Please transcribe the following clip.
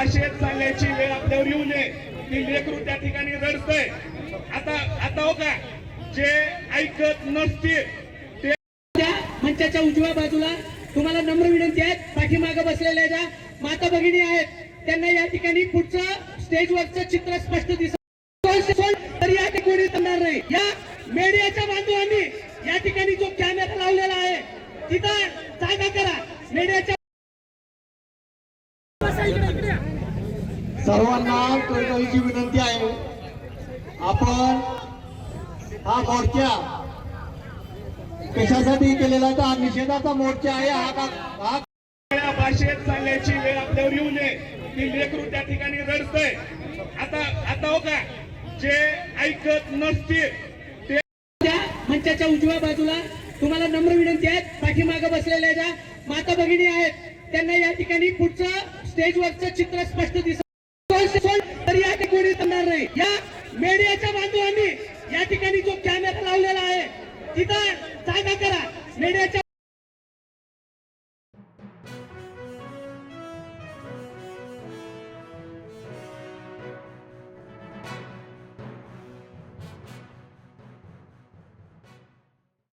भाषेत सांगायची वेळ आपल्यावर येऊ नये. ती लेकरू त्या ठिकाणी रडतय. आता आता हो का? जे ऐकत नसतील ते मंचाच्या उजव्या बाजूला तुम्हाला नम्र विनंती आहे पाठीमागे बसलेल्या ज्या माता भगिनी आहेत त्यांना या ठिकाणी पुढचं स्टेजवरचं चित्र स्पष्ट दिसत तरी या ठिकाणी कोणी थांबणार नाही. या मीडियाच्या बांधवांनी या ठिकाणी जो कॅमेरा लावलेला आहे तिथं जागा करा. मीडियाच्या सर्वांना कळकळीची विनंती आहे. आपण हा मोर्चा कशासाठी केलेला तर हा निषेधाचा मोर्चा आहे. हा का हा भाषेत सांगायची वेळ आपल्यावर येऊ नये. ती लेकरू त्या ठिकाणी रडतंय. आता आता हो का? जे ऐकत नसतील ते त्या मंचाच्या उजव्या बाजूला तुम्हाला नम्र विनंती आहे पाठीमागे बसलेल्या ज्या माता भगिनी आहेत त्यांना या ठिकाणी पुढचं स्टेजवरचं चित्र स्पष्ट दिसत तरी या ठिकाणी कोणी थांबणार नाही या मेडियाच्या बांधवांनी या ठिकाणी जो कॅमेरा लावलेला आहे तिथं जागा करा. मेडियाच्या